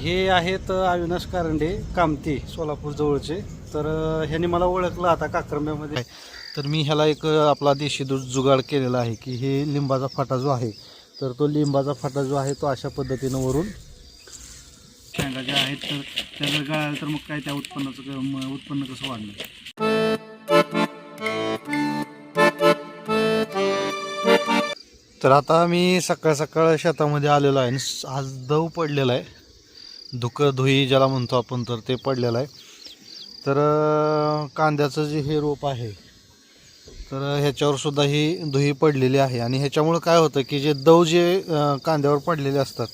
हे आहेत अविनाश कारंडे कामती सोलापूर जवळचे. तर ह्यांनी मला ओळखलं आता काक्रंब्यामध्ये तर मी ह्याला एक आपला देशी दूध जुगाड केलेला आहे की हे लिंबाचा फाटा जो आहे तर तो लिंबाचा फाटा जो आहे तो अशा पद्धतीनं वरून शेंगा ज्या आहेत तर त्या जर गळाल्या तर मग काय त्या उत्पन्नाचं उत्पन्न कसं वाढणार? तर आता मी सकाळ सकाळ शेतामध्ये आलेलो आहे आणि आज दव पडलेला आहे. धुकं धुई ज्याला म्हणतो आपण तर ते पडलेलं आहे. तर कांद्याचं जे हे रोप आहे तर ह्याच्यावर सुद्धा ही धुई पडलेली आहे. आणि ह्याच्यामुळं काय होतं की जे दव जे कांद्यावर पडलेले असतात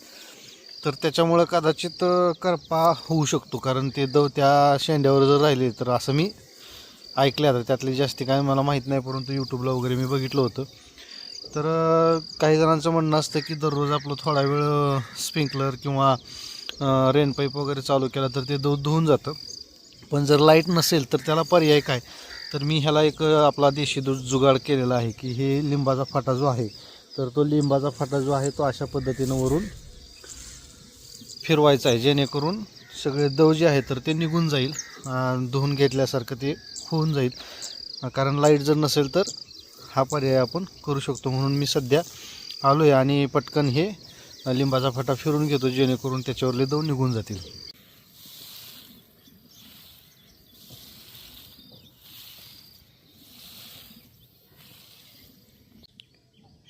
तर त्याच्यामुळं कदाचित करपा होऊ शकतो. कारण ते दव त्या शेंड्यावर जर राहिले तर असं मी ऐकलं आता. त्यातली जास्ती काय मला माहीत नाही परंतु यूट्यूबला वगैरे मी बघितलं होतं. तर काही जणांचं म्हणणं असतं की दररोज आपलं थोडा वेळ स्प्रिंकलर किंवा रेन पाईप वगैरे चालू केला तर ते दूध धुवून जातं. पण जर लाइट नसेल तर त्याला पर्याय काय? तर मी ह्याला एक आपला देशी दूध जुगाड केलेला आहे की हे लिंबाचा फाटा जो आहे तर तो लिंबाचा फाटा जो आहे तो अशा पद्धतीनं वरून फिरवायचा आहे. जेणेकरून सगळे दव जे आहे तर ते निघून जाईल. धुवून घेतल्यासारखं ते होऊन जाईल. कारण लाइट जर नसेल तर हा पर्याय आपण करू शकतो. म्हणून मी सध्या आलो आहे आणि पटकन हे लिंबाचा फाटा फिरून घेतो जेणेकरून त्याच्यावरले दव निघून जातील.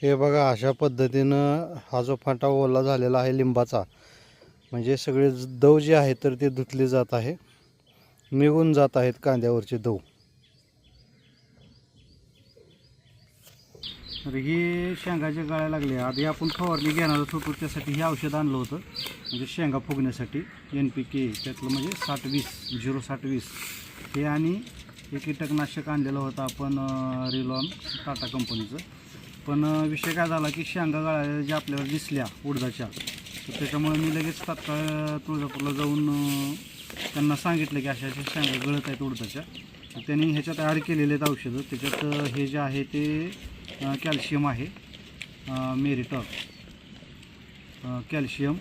हे बघा अशा पद्धतीनं हा जो फाटा ओला झालेला आहे लिंबाचा म्हणजे सगळे दव जे आहे तर ते धुतले जात आहे. निघून जात आहेत कांद्यावरचे दव. तर ही शेंगाच्या गाळ्या लागल्या आधी आपण फवारणी घेणार होतो त्यासाठी हे औषध आणलं होतं. म्हणजे शेंगा फुगण्यासाठी एन पी के त्यातलं म्हणजे साठ वीस झिरो साठ वीस. हे आणि हे कीटकनाशक आणलेलं होतं आपण रिलॉन टाटा कंपनीचं. पण विषय काय झाला की शेंगा गाळ्या ज्या आपल्याला दिसल्या उडदाच्या तर त्याच्यामुळे मी लगेच तात्काळ तुळजापूरला जाऊन त्यांना सांगितलं की अशा अशा शेंगा गळत आहेत उडदाच्या. त्यांनी ह्याच्यात ॲड केलेले आहेत औषधं. त्याच्यात हे जे आहे ते कॅल्शियम आहे. Meritol calcium.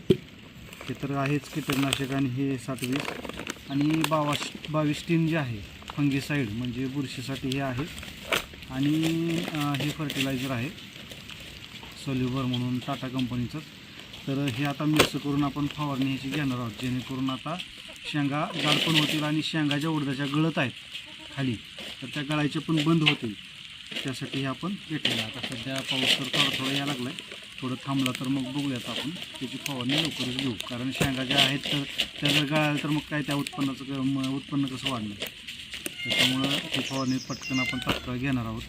हे तर आहेच कीटकनाशक आणि हे साठवीस आणि बावास बावीस टीन जे आहे फंगीसाईड म्हणजे बुरशीसाठी हे आहे. आणि हे फर्टिलायझर आहे. सोल्युबर म्हणून टाटा कंपनीचं. तर हे आता मिक्स करून आपण फवारणी ह्याची घेणार आहोत. जेणेकरून आता शेंगा जाड पण होतील आणि शेंगा ज्या उडदाच्या गळत आहेत खाली तर त्या गळायचे पण बंद होतील. त्यासाठी हे आपण घेतलेलं आता सध्या पाऊस तर थोडा थोडा यायला लागला आहे थोडं थांबला तर मग बघूयात आपण. त्याची फवारणी लवकरच घेऊ. कारण शेंगा ज्या आहेत तर त्या जर गळाल्या तर मग काय त्या उत्पन्नाचं क- म- उत्पन्न कसं वाढणार? त्याच्यामुळं ती फवारणी पटकन आपण तात्काळ घेणार आहोत.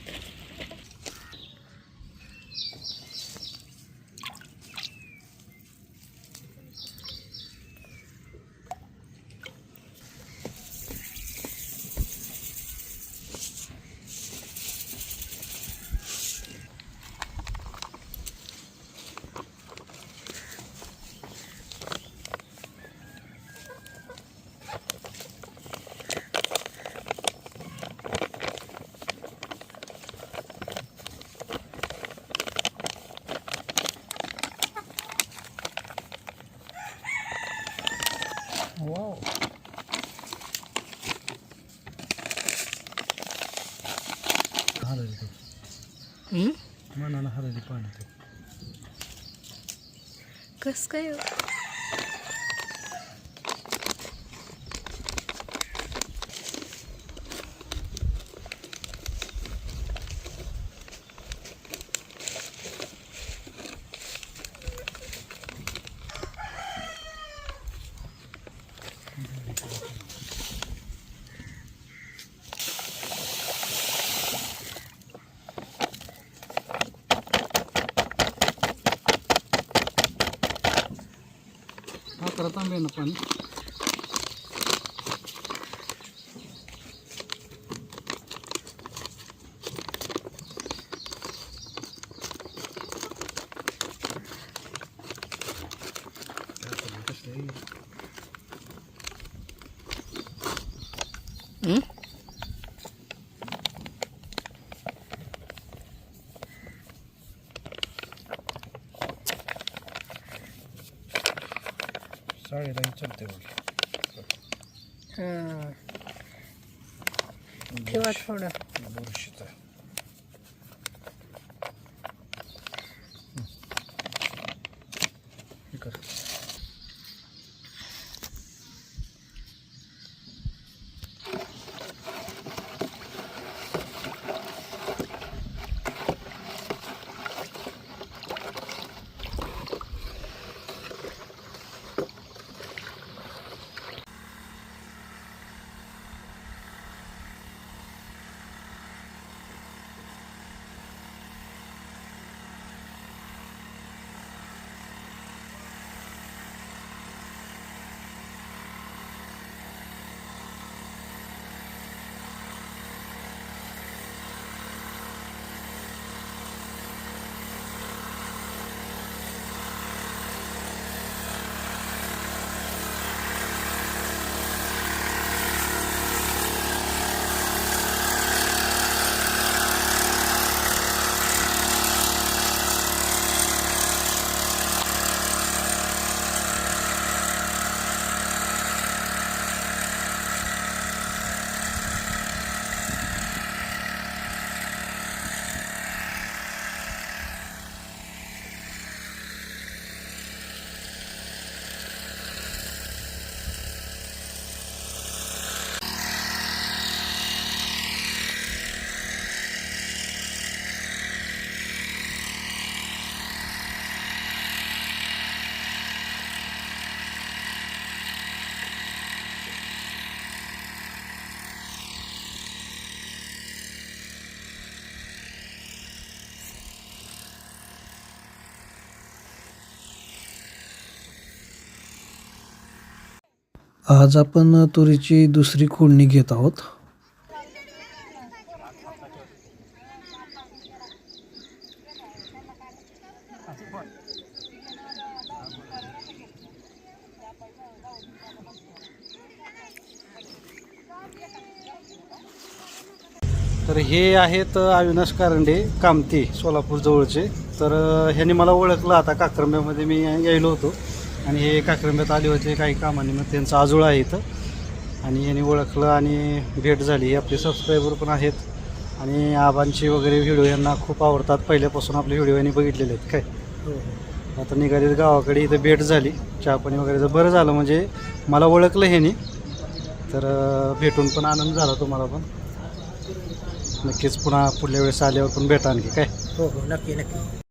हं? मनाला हरली पाणी कस काय हो? अकरा तांबे ना पाणी हं? साडे तिलाही चालते हां ठेवा थोडं बुरशीचा आज आपण तुरीची दुसरी खोडणी घेत आहोत. तर हे आहेत अविनाश कारंडे कामती सोलापूर जवळचे. तर ह्याने ह्यांनी मला ओळखलं. आता काक्रम्यामध्ये मी यायलो होतो. आणि हे काक्रंब्यात आले होते काही कामानिमित्त त्यांचं आजोळ आहे इथं. आणि यांनी ओळखलं आणि भेट झाली. आपले सबस्क्रायबर पण आहेत. आणि आबांचे वगैरे व्हिडिओ यांना खूप आवडतात. पहिल्यापासून आपले व्हिडिओ यांनी बघितलेले आहेत. काय? आता निघाले गावाकडे. इथं भेट झाली. चहापाणी वगैरेचं बरं झालं म्हणजे मला ओळखलं ह्यानी. तर भेटून पण आनंद झाला तुम्हाला पण. नक्कीच पुन्हा पुढल्या वेळेस आल्यावर पण भेटा आणखी काय? हो हो. नक्की नक्की.